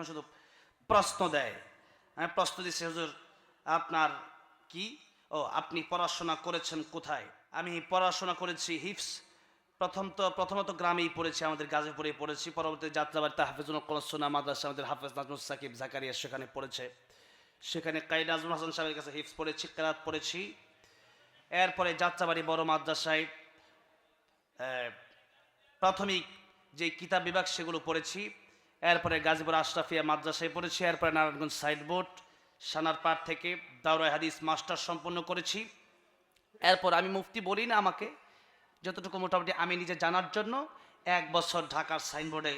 এখন শুধু প্রশ্ন দেয়। আমি প্রশ্ন দিচ্ছি, হুজুর, আপনার কি? ও, আপনি পড়াশোনা করেছেন কোথায়? আমি পড়াশোনা করেছি হিপস প্রথম তো, প্রথমত গ্রামেই পড়েছি, আমাদের গাজীপুরে পড়েছি। পরবর্তী যাত্রাবাড়িতে হাফেজুল কোরআনা মাদ্রাসা আমাদের হাফেজ নাজমুল সাকিব জাকারিয়া সেখানে পড়েছে। সেখানে কাই নাজমুল হাসান সাহেবের কাছে হিপস পড়েছি, কেরাত পড়েছি। এরপরে যাত্রাবাড়ি বড় মাদ্রাসায় প্রাথমিক যে কিতাব বিভাগ সেগুলো পড়েছি। এরপরে গাজীপুর আশরাফিয়া মাদ্রাসায় পড়েছি, এরপরে নারায়ণগঞ্জ সাইডবোর্ড সানারপাড় থেকে দাউরাই হাদিস মাস্টার সম্পন্ন করেছি। এরপর আমি মুফতি বলি না আমাকে, যতটুকু মোটামুটি আমি নিজে জানার জন্য, এক বছর ঢাকার সাইনবোর্ডে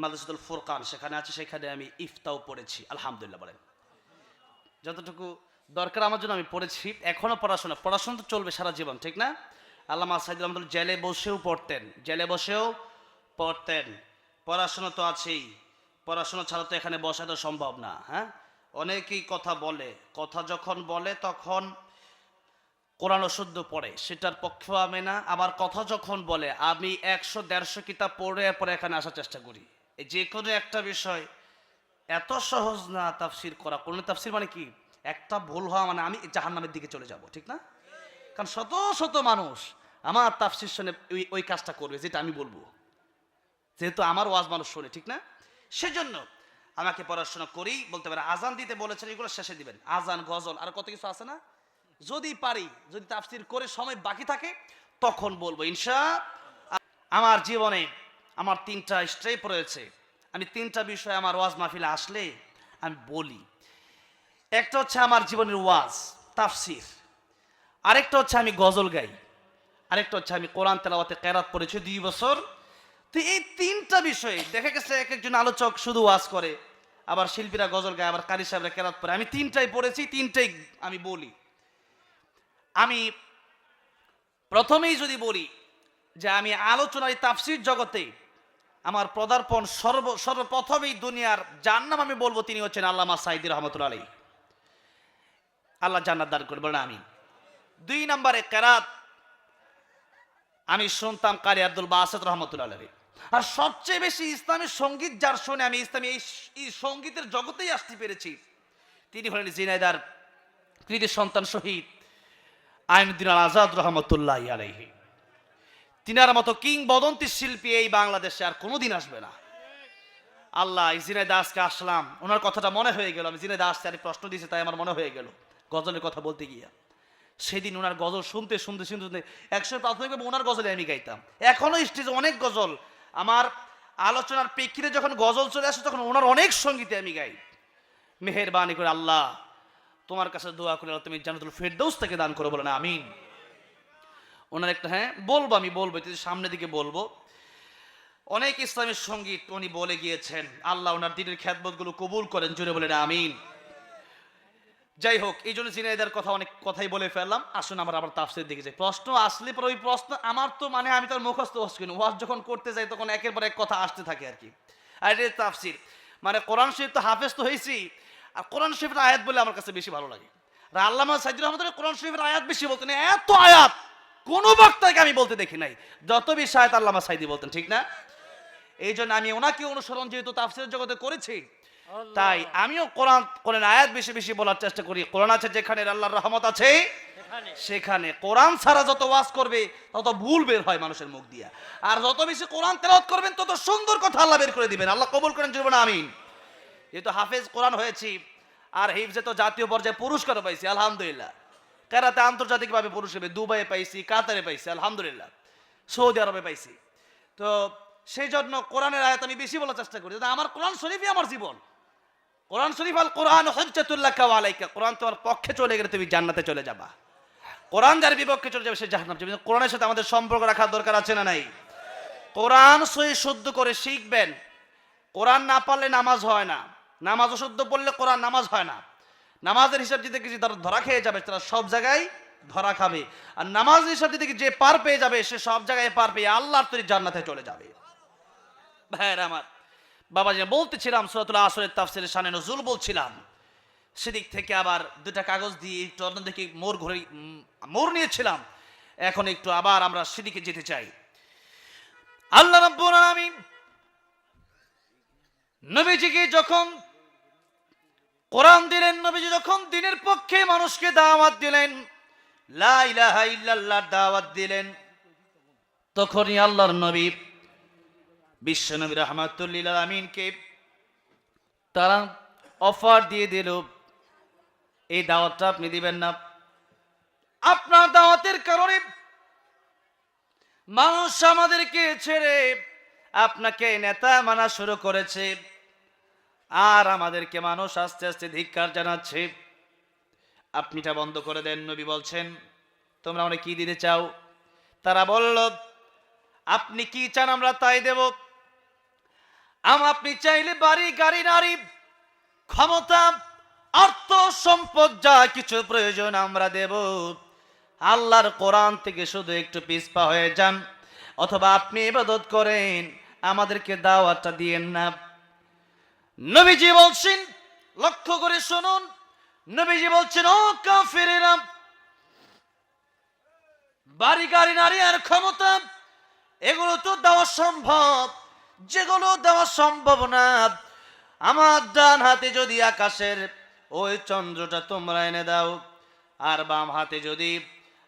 মাদ্রাসাতুল ফুরকান সেখানে আছে, সেখানে আমি ইফতাও পড়েছি, আলহামদুলিল্লাহ বলেন। যতটুকু দরকার আমার জন্য আমি পড়েছি এখনও পড়াশোনা পড়াশোনা তো চলবে সারা জীবন, ঠিক না? আল্লাহ সাইদুল আহমদুল জেলে বসেও পড়তেন, জেলে বসেও পড়তেন। পড়াশোনা তো আছেই। পড়াশোনা ছাড়া তো এখানে বসা তো সম্ভব না হ্যাঁ? অনেকেই কথা বলে, কথা যখন বলে তখন কোরআন শুদ্ধ পড়ে, সেটার পক্ষেও আমি না। আবার কথা যখন বলে, আমি একশো দেড়শো কিতাব পড়ে পরে এখানে আসার চেষ্টা করি। যে কোনো একটা বিষয় এত সহজ না তাফসির করা। কোন তাফসির মানে কি? একটা ভুল হওয়া মানে আমি জাহান্নামের দিকে চলে যাব, ঠিক না? কারণ শত শত মানুষ আমার তাফসির শুনে ওই কাজটা করবে, যেটা আমি বলব। যেহেতু আমার ওয়াজ মানুষ শোনে, ঠিক না? সেজন্য আমাকে পড়াশোনা করি, বলতে পারে আজান দিতে বলেছেন, এগুলো শেষে দিবেন। আজান, গজল, আর কত কিছু আছে না? যদি পারি, যদি তাফসির করে সময় বাকি থাকে, তখন বলব, ইনশা আমার জীবনে আমার তিনটা স্ট্রেপ রয়েছে। আমি তিনটা বিষয় আমার ওয়াজ মাহফিলে আসলে আমি বলি। একটা হচ্ছে আমার জীবনের ওয়াজ, তাফসির। আরেকটা হচ্ছে আমি গজল গাই। আরেকটা হচ্ছে আমি কোরআন তেলাওয়াতে কেরাত পড়েছি দুই বছর। তো এই তিনটা বিষয়ে দেখা গেছে এক একজন আলোচক শুধু ওয়াজ করে, আবার শিল্পীরা গজল গায়, আবার কারি সাহেবরা কেরাত পড়ে আমি তিনটাই পড়েছি, তিনটাই আমি বলি। আমি প্রথমেই যদি বলি যে আমি আলোচনায় তাফসির জগতে আমার পদার্পণ সর্ব, সর্বপ্রথমেই দুনিয়ার যার নাম আমি বলব, তিনি হচ্ছেন আল্লামা সাইদি রহমতুল্লা আলী আল্লাহ জান্নাত দান করবেন আমি দুই নম্বরে কেরাত আমি শুনতাম কারি আব্দুল বাসেদ রহমতুল্লাহ আলী আর সবচেয়ে বেশি ইসলামী সংগীত যার শুনে আমি ইসলামী এই সঙ্গীতের জগতেই আসতে পেরেছি। তিনি হলেন জিনাইদার কৃতি সন্তান শহীদ আইনুদ্দিন আল আজাদ রহমতুল্লাহ আলাইহি। তিনার মতো কিংবদন্তি শিল্পী এই বাংলাদেশে আর কোনোদিন আসবে না। আল্লাহ, এই জিনাই দাসকে আসলাম। ওনার কথাটা মনে হয়ে গেল। আমি জিনাই দাসকে আরে প্রশ্ন দিয়েছে, তাই আমার মনে হয়ে গেল। গজলের কথা বলতে গিয়া। সেদিন ওনার গজল শুনতে শুনতে শুনতে শুনতে একসময় প্রাথমিকভাবে ওনার গজলে আমি গাইতাম। এখনও স্টেজে অনেক গজল আমার আলোচনার প্রেক্ষিতে যখন গজল চলে আসে, তখন ওনার অনেক সঙ্গীতে আমি গাই। মেহেরবানি করে আল্লাহ, তোমার কাছে দোয়া করে তুমি জানাতুল ফেরদৌস থেকে দান করো বলে না, আমিন। ওনার একটা হ্যাঁ বলব আমি, বলব সামনের দিকে বলব। অনেক ইসলামের সংগীত উনি বলে গিয়েছেন, আল্লাহ ওনার দিনের খ্যাতবোধগুলো কবুল করেন জুড়ে বলেন আমিন। যাই হোক এই জন্য জিনাইদার কথা অনেক কথাই বলে ফেললাম। আসুন আমরা আবার তাফসির দিকে যাই। প্রশ্ন আসলে পরে ওই প্রশ্ন আমার তো মানে আমি তার মুখস্থ করি ওয়াজ যখন করতে যাই তখন একের পর এক কথা আসতে থাকে আর কি। আর এটা তাফসির। মানে কোরআন শরীফ তো হাফেজ তো হয়েছি। আর কোরআন শরীফের আয়াত বলে আমার কাছে বেশি ভালো লাগে। আর আল্লামা সাইদুর রহমতুল্লাহ কোরআন শরীফের আয়াত বেশি বলতেন। এত আয়াত কোনো বক্তাকে আমি বলতে দেখি নাই। যত বেশি আয়াত আল্লামা সাইদি বলতেন, ঠিক না? এই জন্য আমি ওনাকে অনুসরণ যেহেতু তাফসিরের জগতে করেছি তাই আমিও কোরআন কোরআন আয়াত বেশি বেশি বলার চেষ্টা করি। কোরআন আছে যেখানে আল্লাহর রহমত আছে সেখানে। কোরআন ছাড়া যত ওয়াজ করবে তত ভুল বের হয় মানুষের মুখ দিয়া। আর যত বেশি কোরআন তেলাওয়াত করবেন তত সুন্দর কথা আল্লাহ বের করে দিবেন। আল্লাহ কবুল করেন জীবন আমিন। যেহেতু হাফেজ কোরআন হয়েছি আর হিফজে তো জাতীয় পর্যায়ে পুরস্কারও পাইছি আলহামদুলিল্লাহ। কেরাতে আন্তর্জাতিকভাবে পুরস্কার দুবাইয়ে পাইছি কাতারে পাইছি আলহামদুলিল্লাহ। সৌদি আরবে পাইছি। তো সেই জন্য কোরআনের আয়াত আমি বেশি বলার চেষ্টা করি। আমার কোরআন শরীফই আমার জীবন। কোরআন শরীফ আল কোরআন হজ্জাতুল্লাহ আলাইকা। কোরআন তোমার পক্ষে চলে গেলে তুমি জান্নাতে চলে যাবা। কোরআন যার বিপক্ষে চলে যাবে সে জাহান্নাম যাবে। কোরআনের সাথে আমাদের সম্পর্ক রাখার দরকার আছে না নাই? কোরআন সহি শুদ্ধ করে শিখবেন। কোরআন না পারলে নামাজ হয় না। নামাজ অশুদ্ধ পড়লে কোরআন নামাজ হয় না। নামাজের হিসাব দিতে কিছু তারা ধরা খেয়ে যাবে, তারা সব জায়গায় ধরা খাবে। আর নামাজ হিসাব দিতে যে পার পেয়ে যাবে, সে সব জায়গায় পার পেয়ে আল্লাহর তৈরি জান্নাতে চলে যাবে। ভাইয়ের আমার বাবা যে বলতেছিলাম, সুরাতুল আসরের তাফসিরের শানে নজরুল বলছিলাম। সেদিক থেকে আবার দুটা কাগজ দিয়ে একটু অন্য দিকে মোড় ঘুরে মোড় নিয়েছিলাম। এখন একটু আবার আমরা সেদিকে যেতে চাই। আল্লাহ রাব্বুল আলামিন নবীজিকে যখন কোরআন দিলেন, নবীজি যখন দিনের পক্ষে মানুষকে দাওয়াত দিলেন, লা ইলাহা ইল্লাল্লাহ দাওয়াত দিলেন, তখনই আল্লাহর নবী বিশ্ব নবী রহমাতুল্লিল আমিনকে তারা অফার দিয়ে দিল, এই দাওয়াতটা আপনি দিবেন না। আপনার দাওয়াতের কারণে মানুষ আমাদেরকে ছেড়ে আপনাকে নেতা মানা শুরু করেছে, আর আমাদেরকে মানুষ আস্তে আস্তে ধিক্কার জানাচ্ছে। আপনি এটা বন্ধ করে দেন, নবী বলছেন, তোমরা অনেক কি দিতে চাও? তারা বলল, আপনি কি চান আমরা তাই দেব? আপনি চাইলে বাড়ি, গাড়ি, নারী, ক্ষমতা অর্থ সম্পদ, যা কিছু প্রয়োজন আমরা দেব। আল্লাহর কোরআন থেকে শুধু একটু পিসপা হয়ে যান, অথবা আপনি ইবাদত করেন, আমাদেরকে দাওয়াতটা দিয়েন না। নবীজি বলছেন, লক্ষ্য করে শুনুন, নবীজি বলছেন, ও কাফেরেরা, বাড়ি, গাড়ি, নারী আর ক্ষমতা, এগুলো তো দেওয়া সম্ভব। যেগুলো দেওয়া সম্ভব না। আমার ডান হাতে যদি আকাশের ওই চন্দ্রটা তোমরা এনে দাও, আর বাম হাতে যদি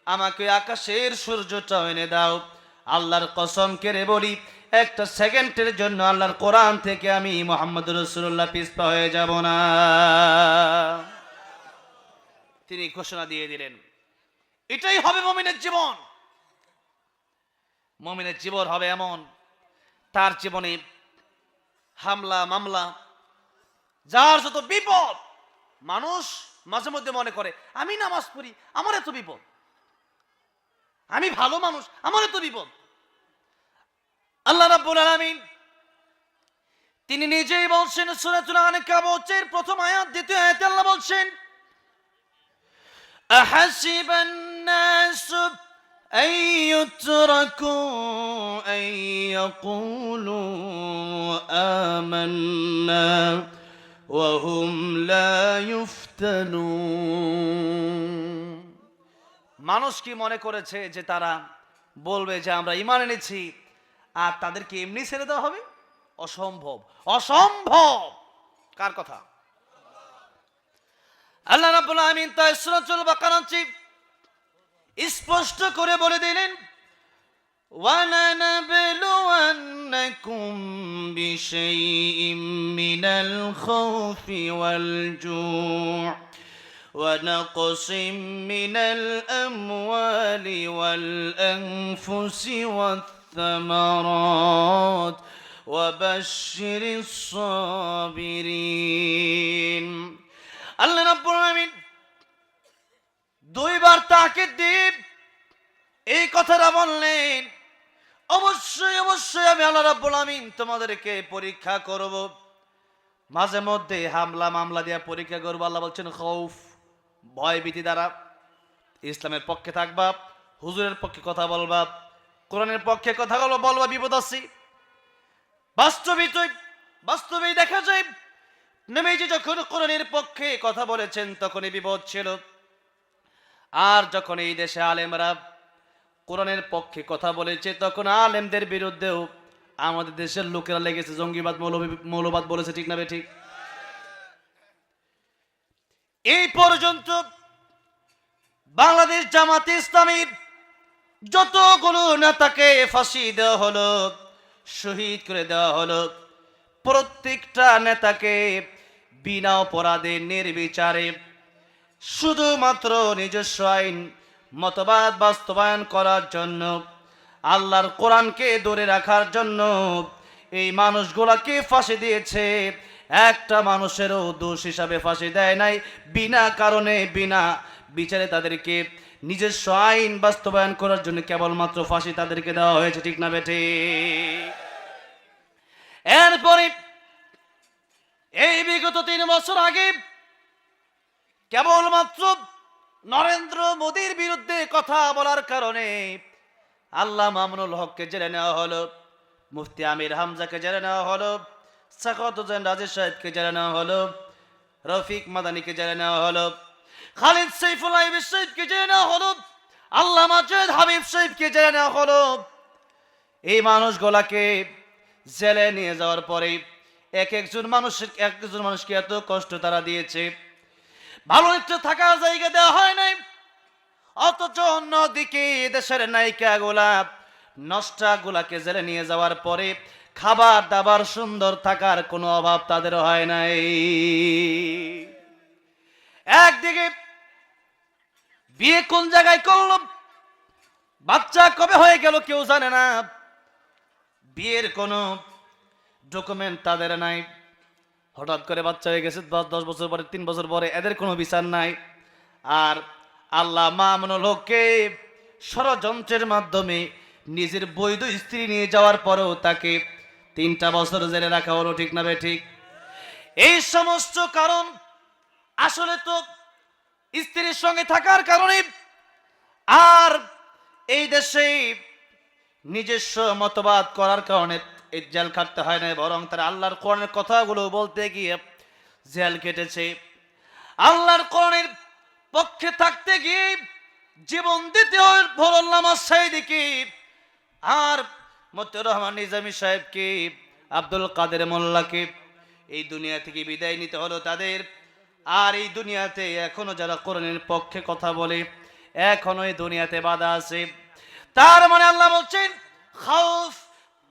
আমাকে আকাশের সূর্যটা এনে দাও, আল্লাহর কসম কেড়ে বলি, একটা সেকেন্ডের জন্য আল্লাহর কোরআন থেকে আমি মোহাম্মদ রসুল্লাহ পিসপা হয়ে যাব না। তিনি ঘোষণা দিয়ে দিলেন, এটাই হবে মমিনের জীবন। মমিনের জীবন হবে এমন তার জীবনে হামলা, মামলা, যার যত বিপদ, মানুষ মাঝে মধ্যে মনে করে, আমি নামাজ পড়ি, আমার এত বিপদ। আমি ভালো মানুষ, আমার এত বিপদ। আল্লাহ রাব্বুল আলামিন তিনি নিজেই বলছেন, সূরাতুল আনকাব এর প্রথম আয়াত, দ্বিতীয় আয়াতে আল্লাহ বলছেন, আহাসিবান নাসু أن يتركوا أن يقولوا آمنا وهم لا يفتنون মানুষ কি মনে করেছে যে তারা বলবে যে আমরা ইমান এনেছি আর তাদেরকে এমনি ছেড়ে দেওয়া হবে অসম্ভব অসম্ভব কার কথা আল্লাহ রাব্বুল আমিন তাই সূরাতুল বাকারা স্পষ্ট করে বলে দিলেন ولنبلونكم بشيء من الخوف والجوع ونقص من الأموال والأنفس والثمرات وبشر الصابرين আল্লাহ রাব্বুল আলামিন দুইবার তাকে দ্বীপ এই কথাটা বললেন, অবশ্যই অবশ্যই আমি আল্লাহ রাব্বুল আমিন তোমাদেরকে পরীক্ষা করব। মাঝে মধ্যে হামলা, মামলা দিয়া পরীক্ষা করব। আল্লাহ বলছেন, খৌফ, ভয় ভীতি দ্বারা ইসলামের পক্ষে থাকবা, হুজুরের পক্ষে কথা বলবা, কোরআনের পক্ষে কথা বলবা বলবা, বিপদ আছে বাস্তবিক বাস্তবেই দেখা যায় নেমেজি যখন কোরআনের পক্ষে কথা বলেছেন, তখনই বিপদ ছিল। আর যখন এই দেশে আলেমরা কোরআনের পক্ষে কথা বলেছে, তখন আলেমদের বিরুদ্ধেও আমাদের দেশের লোকেরা লেগেছে, জঙ্গিবাদ মৌলবী- মৌলবাদ বলেছে, ঠিক না বে ঠিক? এই পর্যন্ত বাংলাদেশ জামাতে ইসলামীর যতগুলো নেতাকে ফাঁসি দেওয়া হলো, শহীদ করে দেওয়া হলো, প্রত্যেকটা নেতাকে বিনা অপরাধে, নির্বিচারে শুধুমাত্র নিজস্ব আইন, মতবাদ বাস্তবায়ন করার জন্য, আল্লাহর কোরআনকে ধরে রাখার জন্য এই মানুষগুলাকে ফাঁসি দিয়েছে। একটা মানুষেরও দোষ হিসাবে ফাঁসি দেয় নাই, বিনা কারণে, বিনা বিচারে তাদেরকে নিজস্ব আইন বাস্তবায়ন করার জন্য কেবলমাত্র ফাঁসি তাদেরকে দেওয়া হয়েছে, ঠিক না বেঠে? এরপরে, এই বিগত তিন বছর আগে কেবলমাত্র নরেন্দ্র মোদীর বিরুদ্ধে কথা বলার কারণে আল্লাহ মামুনুল হককে জেলে নেওয়া হলো, মুফতি আমির হামজাকে জেলে নেওয়া হলো সাকত হোসেন রাজেশ সাহেবকে জেলে নেওয়া হলো, রফিক মাদানিকে জেলে নেওয়া হলো, খালিদ সৈফুল আইবির সাহেবকে জেলে নেওয়া হলো, আল্লাহ মাজেদ হাবিব সাহেবকে জেলে নেওয়া হলো। এই মানুষগুলাকে জেলে নিয়ে যাওয়ার পরে এক একজন মানুষ এক একজন মানুষকে এত কষ্ট তারা দিয়েছে। ভালো একটু থাকার জায়গা দেওয়া হয় নাই। অথচ অন্যদিকে দেশের নায়িকা গোলাপ, নষ্টা গুলাকে জেলে নিয়ে যাওয়ার পরে খাবার দাবার সুন্দর থাকার কোনো অভাব তাদের হয় নাই। একদিকে বিয়ে কোন জায়গায় করল? বাচ্চা কবে হয়ে গেল কেউ জানে না। বিয়ের কোনো ডকুমেন্ট তাদের নাই। হঠাৎ করে বাচ্চা হয়ে গেছে, দশ বছর পরে, তিন বছর পরে, এদের কোনো বিচার নাই। আর আল্লাহ মামন লোককে ষড়যন্ত্রের মাধ্যমে নিজের বৈধ স্ত্রী নিয়ে যাওয়ার পরেও তাকে তিনটা বছর জেলে রাখা হলো, ঠিক না ঠিক? এই সমস্ত কারণ আসলে তো স্ত্রীর সঙ্গে থাকার কারণে আর এই দেশে নিজস্ব মতবাদ করার কারণে এই জেল কাটতে হয় না বরং তারা আল্লাহর কোরআনের কথাগুলো বলতে গিয়ে জেল কেটেছে। আল্লাহর কোরআনের পক্ষে থাকতে গিয়ে জীবন দিতে হয় ভরল্লামা সাইদিকে। আর মতিউর রহমান নিজামী সাহেবকে, আব্দুল কাদের মোল্লাকে এই দুনিয়া থেকে বিদায় নিতে হলো তাদের। আর এই দুনিয়াতে এখনও যারা কোরআনের পক্ষে কথা বলে, এখনও এই দুনিয়াতে বাধা আছে। তার মানে আল্লাহ বলছেন, খাউফ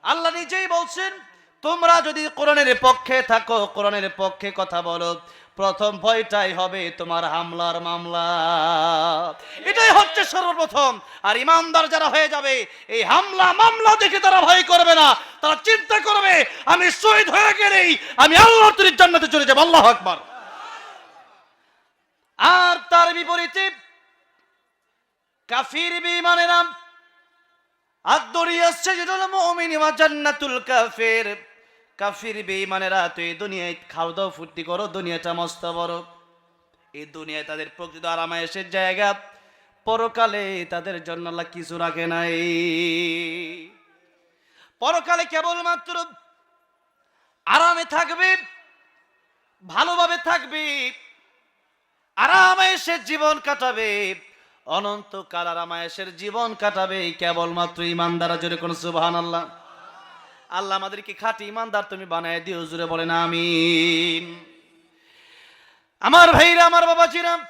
আল্লাহ নিজেই বলছেন, তোমরা যদি কোরআনের পক্ষে থাকো, কোরআনের পক্ষে কথা বলো। প্রথম ভয়টাই হবে তোমার হামলার মামলা। এটাই হচ্ছে সর্বপ্রথম। আর ইমানদার যারা হয়ে যাবে, এই হামলা মামলা দেখে তারা ভয় করবে না। তারা চিন্তা করবে, আমি শহীদ হয়ে গেলেই আমি আল্লাহ তুলির জান্নাতে চলে যাব। আল্লাহ আকবার। আর তার বিপরীতে কাফির বিমানেরা আর আসছে কাফির। কাফির দুনিয়ায় ফুর্তি করো, দুনিয়াটা মস্ত এই দুনিয়ায় তাদের আরামায়েশের জায়গা, পরকালে তাদের জন্য কিছু রাখে নাই। পরকালে কেবলমাত্র আরামে থাকবে, ভালোভাবে থাকবে, আরামায়েশের জীবন কাটাবে। অনন্তকাল আরামায়েশের জীবন কাটাবে কেবলমাত্র ইমানদারা জোরে কোন সুবহান আল্লাহ আল্লাহ আমাদেরকে খাটি ইমানদার তুমি বানায় দিও জুড়ে বলেন আমিন। আমার ভাইরা, আমার বাবা চিরাম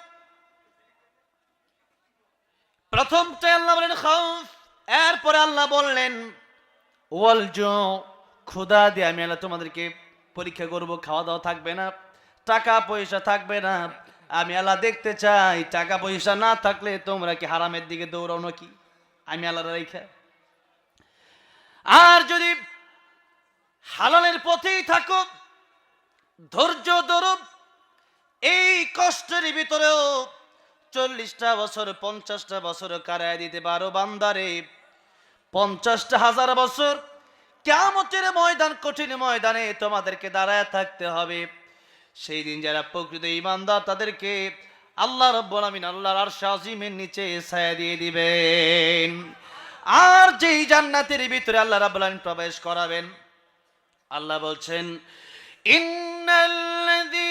প্রথমটাই আল্লাহ বলেন খাউফ, এরপরে আল্লাহ বললেন, ওয়াল জো, খুদা দিয়ে আমি আল্লাহ তোমাদেরকে পরীক্ষা করব, খাওয়া দাওয়া থাকবে না, টাকা পয়সা থাকবে না আমি আল্লাহ দেখতে চাই, টাকা পয়সা না থাকলে তোমরা কি হারামের দিকে দৌড়াও নাকি? আমি আল্লাহ রেখা। আর যদি হালালের পথেই থাকো, ধৈর্য ধরো, এই কষ্টের ভিতরেও চল্লিশটা বছর, পঞ্চাশটা বছর কারায় দিতে পারো বান্দারে। পঞ্চাশটা হাজার বছর কেমতের ময়দান, কঠিন ময়দানে তোমাদেরকে দাঁড়ায় থাকতে হবে। সেই দিন যারা প্রকৃত ইমানদার তাদেরকে আল্লাহ রব্বুল আমিন আল্লাহর আরশ আজিমের নিচে ছায়া দিয়ে দিবেন আর যেই জান্নাতের ভিতরে আল্লাহ রাব্বুল আলামিন প্রবেশ করাবেন আল্লাহ বলছেন ইন্নাল্লাযীনা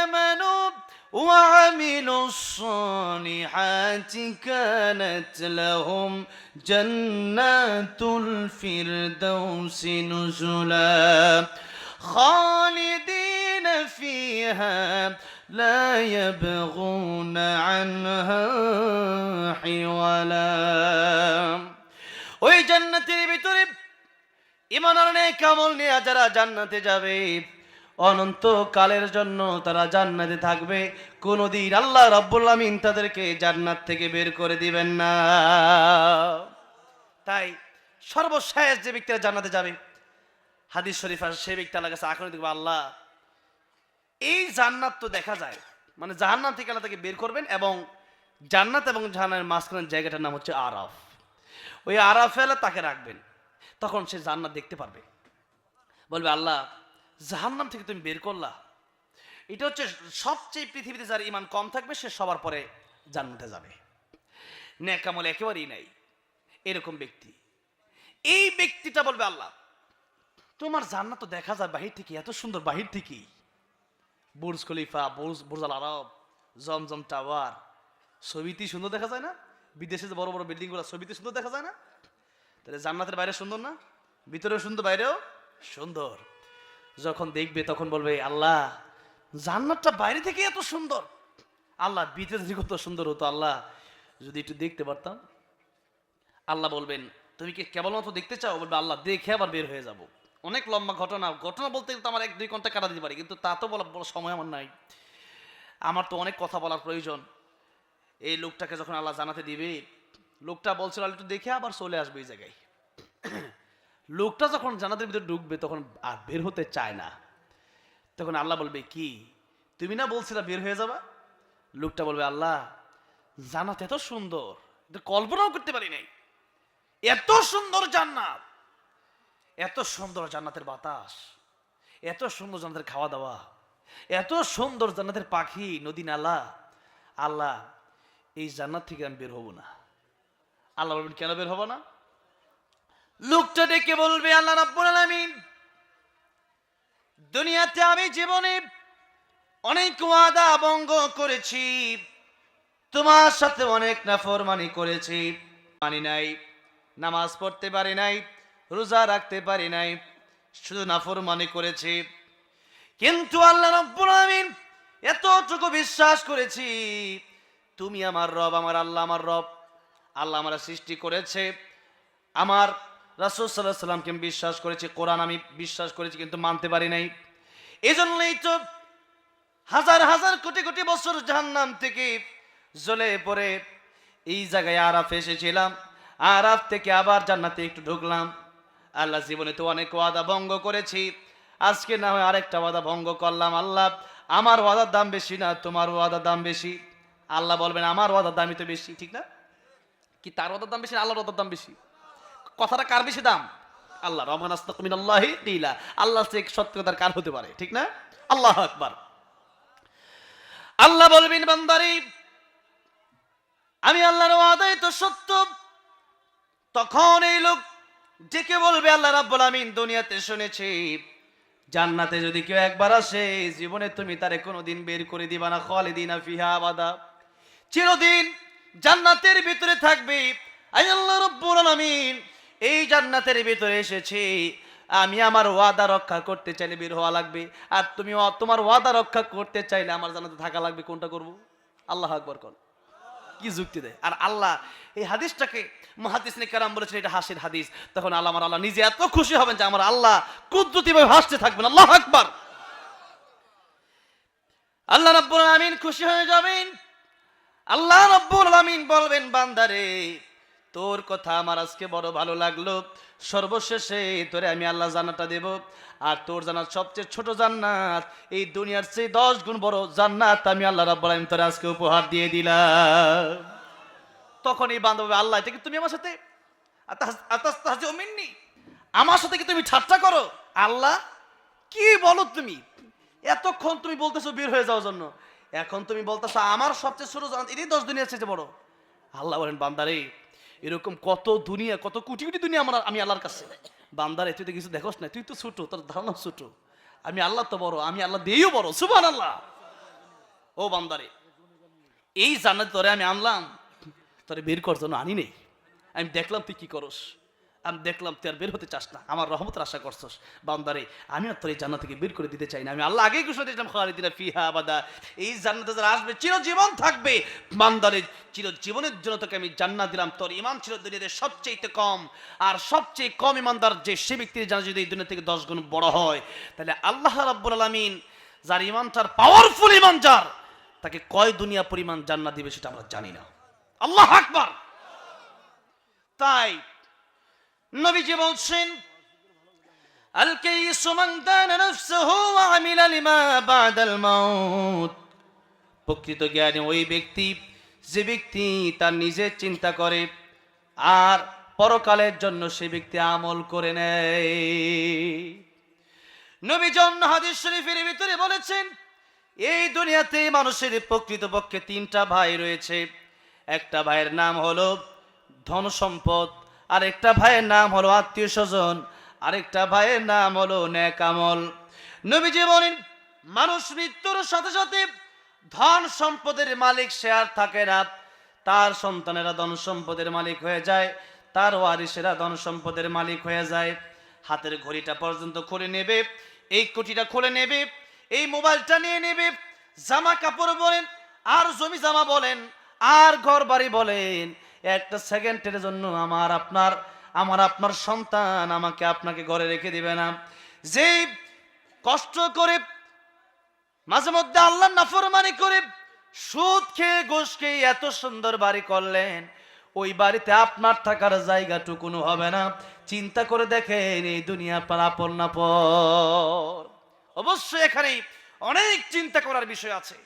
আমানু وعملوا الصالحات كانت لهم جنات الفردوس نزلا خالدين فيها لا يبغون عنها حولا ওই জান্নাতের ভিতরে ইমানের নেক আমল নিয়ে যারা জান্নাতে যাবে অনন্ত কালের জন্য তারা জান্নাতে থাকবে কোনদিন আল্লাহ রাব্বুল আমিন তাদেরকে জান্নাত থেকে বের করে দিবেন না তাই সর্বশেষ যে ব্যক্তিরা জান্নাতে যাবে হাদিস শরীফ আছে সেই ব্যক্তি আল্লাহ কাছে আখরে দেখবে আল্লাহ এই জান্নাত তো দেখা যায়। মানে জাহান্নাত থেকে আল্লাহ তাকে বের করবেন এবং জান্নাত এবং জাহান্নামের মাঝখানের জায়গাটার নাম হচ্ছে আরাফ। ওই আরাফে আল্লাহ তাকে রাখবেন। তখন সে জান্নাত দেখতে পারবে। বলবে, আল্লাহ, জাহান্নাম থেকে তুমি বের করলা। এটা হচ্ছে সবচেয়ে পৃথিবীতে যার ইমান কম থাকবে, সে সবার পরে জান্নাতে যাবে। ন্যাকামল একেবারেই নাই। এরকম ব্যক্তি। এই ব্যক্তিটা বলবে, আল্লাহ, তোমার জান্নাত তো দেখা যায় বাহির থেকে, এত সুন্দর বাহির থেকেই। Burj Khalifa, Burj Burj al Arab, Zamzam tower. ছবিতেই সুন্দর দেখা যায় না? বিদেশে যে বড় বড় বিল্ডিংগুলো ছবিতে সুন্দর দেখা যায় না? তাহলে জান্নাতের বাইরে সুন্দর না? ভিতরেও সুন্দর, বাইরেও সুন্দর। যখন দেখবে তখন বলবে, আল্লাহ, জান্নাতটা বাইরে থেকে এত সুন্দর। আল্লাহ, ভিতরে থেকে কত সুন্দর হতো, আল্লাহ। যদি একটু দেখতে পারতাম, আল্লাহ বলবেন, তুমি কি কেবলমাত্র দেখতে চাও? বলবে, আল্লাহ, দেখে আবার বের হয়ে যাব। অনেক লম্বা ঘটনা ঘটনা বলতে গেলে তো আমার এক দুই ঘণ্টা কাটা দিতে পারি, কিন্তু তা তো বলা সময় আমার নাই। আমার তো অনেক কথা বলার প্রয়োজন। এই লোকটাকে যখন আল্লাহ জানাতে দিবে, লোকটা বলছিল একটু দেখে আবার চলে আসবে এই জায়গায়। লোকটা যখন জানাতের ভিতরে ঢুকবে, তখন আর বের হতে চায় না। তখন আল্লাহ বলবে, কি? তুমি না বলছিলা বের হয়ে যাবা? লোকটা বলবে, আল্লাহ জানাত এত সুন্দর কল্পনাও করতে পারি নাই। এত সুন্দর জান্নাত। এত সুন্দর জান্নাতের বাতাস, এত সুন্দর জান্নাতের খাওয়া দাওয়া এত সুন্দর জান্নাতের পাখি, নদী, নালা। আল্লাহ, এই জান্নাত থেকে আমি বের হব না। আল্লাহ বলবেন, কেন বের হব না? লোকটা ডেকে বলবে, আল্লাহ রাব্বুল দুনিয়াতে আমি জীবনে অনেক ওয়াদা ভঙ্গ করেছি। তোমার সাথে অনেক নাফরমানি করেছি। মানি নাই, নামাজ পড়তে পারি নাই রোজা রাখতে পারি নাই, শুধু নাফরমানি করেছি। কিন্তু আল্লাহ রাব্বুল আলামিন এতটুকু বিশ্বাস করেছি, তুমি আমার রব, আমার আল্লাহ আমার রব, আল্লাহ আমার সৃষ্টি করেছে। আমার রাসূল আলাইহি সাল্লামকে আমি বিশ্বাস করেছি, কোরআন আমি বিশ্বাস করেছি, কিন্তু মানতে পারি নাই। এজন্যই তো হাজার হাজার কোটি কোটি বছর জাহান্নাম থেকে জ্বলে পড়ে, এই জায়গায় আরাফ এসেছিলাম, আরাফ থেকে আবার জান্নাতে একটু ঢুকলাম। আল্লাহ জীবনে তো অনেক ওয়াদা ভঙ্গ করেছি। আজকে না হয় আরেকটা ওয়াদা ভঙ্গ করলাম, আল্লাহ, আমার ওয়াদার দাম বেশি না, তোমার ওয়াদার দাম বেশি। আল্লাহ বলবেন, আমার ওয়াদার দামই তো বেশি, ঠিক না? কি তার ওয়াদার দাম বেশি আল্লাহর ওয়াদার দাম বেশি? কথাটা কার বেশি দাম? আল্লাহ, রহমান আস্তাকমিন আল্লাহ দিলা আল্লাহ থেকে সত্য কথার কার হতে পারে, ঠিক না? আল্লাহ আকবার। আল্লাহ বলবেন, বান্দারি, আমি আল্লাহর ওয়াদাই তো সত্য। তখন এই লোক ডেকে বলবে, আল্লাহ রাব্বুল আমিন দুনিয়াতে শুনেছি। জান্নাতে যদি কেউ একবার আসে, জীবনে তুমি তারে কোনোদিন বের করে দিবা না, খালিদিনা ফিহা আবাদা। চিরদিন জান্নাতের ভিতরে থাকবে। আই আল্লাহ রব্বুল আলামিন, এই জান্নাতের ভিতরে এসেছি। আমি আমার ওয়াদা রক্ষা করতে চাইলে বের হওয়া লাগবে। আর তুমি তোমার ওয়াদা রক্ষা করতে চাইলে আমার জান্নাতে থাকা লাগবে। কোনটা করব? আল্লাহ আকবর কর কি যুক্তি দেয়? আর আল্লাহ এই হাদিসটাকে মহাদিস কারাম বলেছেন, এটা হাসির হাদিস। তখন আল্লাহ আমার আল্লাহ নিজে এত খুশি হবেন যে আমার আল্লাহ কুদরতি ভাবে হাসতে থাকবেন। আল্লাহ আকবার। আল্লাহ রাব্বুল আমিন খুশি হয়ে যাবেন। আল্লাহ রাব্বুল আমিন বলবেন, বান্দারে, তোর কথা আমার আজকে বড় ভালো লাগল। সর্বশেষে তোরে আমি আল্লাহ জান্নাতটা দেব। আর তোর জান্নাত সবচেয়ে ছোট জান্নাত, এই দুনিয়ার চেয়ে দশ গুণ বড় জান্নাত আমি আল্লাহ রাব্বুল আমিন তোরে আজকে উপহার দিয়ে দিলাম। তখন এই বান্ধব আল্লাহ, এটা কি তুমি আমার সাথে? মিন্নি? আমার সাথে কি তুমি ঠাট্টা করো? আল্লাহ, কি বলো তুমি? এতক্ষণ তুমি বলতেছো বের হয়ে যাওয়ার জন্য। এখন তুমি বলতেছো আমার সবচেয়ে ছোট এটাই দশ দুনিয়ার চেয়ে বড়। আল্লাহ বলেন, বান্দারে এরকম কত দুনিয়া, কত কোটি কোটি দুনিয়া আমার, আমি আল্লাহর কাছে। বান্দারে, তুই তো কিছু দেখোস না, তুই তো ছোট, তোর ধারণা ছোট। আমি আল্লাহ তো বড়, আমি আল্লাহ দিয়েও বড় সুবান আল্লাহ ও বান্দারে, এই জান্নাত তোরে আমি আনলাম, তোরে বের করার জন্য আনি নেই। আমি দেখলাম তুই কি করস। আমি দেখলাম তুই আর বের হতে চাস না। আমার রহমতের আশা করছস। বান্দারে, আমি আর তোর এই জান্নাত থেকে বের করে দিতে চাই না। আমি আল্লাহ আগেই ঘোষণা দিয়েছিলাম, খালিদিনা ফিহা আবাদা। এই জান্নাতে যারা আসবে, চিরজীবন থাকবে। বান্দারে, চিরজীবনের জন্য তোকে আমি জান্নাত দিলাম। তোর ইমান ছিল দুনিয়াতে সবচেয়ে কম। আর সবচেয়ে কম ইমানদার যে সে ব্যক্তির জানা যদি এই দুনিয়া থেকে দশ গুণ বড় হয়, তাহলে আল্লাহ রাব্বুল আলামিন যার ইমান তার পাওয়ারফুল ইমান যার, তাকে কয় দুনিয়া পরিমাণ জান্নাত দিবে সেটা আমরা জানি না। আল্লাহ আকবার! তাই নবীজি বলছেন প্রকৃত জ্ঞানী ওই ব্যক্তি, যে ব্যক্তি তার নিজের চিন্তা করে আর পরকালের জন্য সে ব্যক্তি আমল করে নেয়। নবী জন হাদিস শরীফের ভিতরে বলেছেন, এই দুনিয়াতে মানুষের প্রকৃত পক্ষে তিনটা ভাই রয়েছে। একটা ভাইয়ের নাম হলো ধন সম্পদ আরেকটা ভাইয়ের নাম হলো আত্মীয় স্বজন, আরেকটা ভাইয়ের নাম হলো ন্যাকামল নবীজি বলেন, মানুষ মৃত্যুর সাথে সাথে ধন সম্পদের মালিক সে আর থাকে না। তার সন্তানেরা ধন সম্পদের মালিক হয়ে যায়, তার ওয়ারিসেরা ধন সম্পদের মালিক হয়ে যায়। হাতের ঘড়িটা পর্যন্ত খুলে নেবে, এই কোটিটা খুলে নেবে, এই মোবাইলটা নিয়ে নেবে, জামা কাপড় বলেন, আর জমি জামা বলেন, আর ঘর বাড়ি বলেন একটা সেকেন্ডের জন্য আমার আপনার আমার আপনার সন্তান আমাকে আপনাকে ঘরে রেখে দিবে না। যেই কষ্ট করে, মাঝে মধ্যে আল্লাহ নাফরমানি করে সুদ খেয়ে ঘুষ খেয়ে এত সুন্দর বাড়ি করলেন, ওই বাড়িতে আপনার থাকার জায়গাটুকুনো হবে না। চিন্তা করে দেখেন এই দুনিয়া পারাপর পর। অবশ্যই এখানে অনেক চিন্তা করার বিষয় আছে।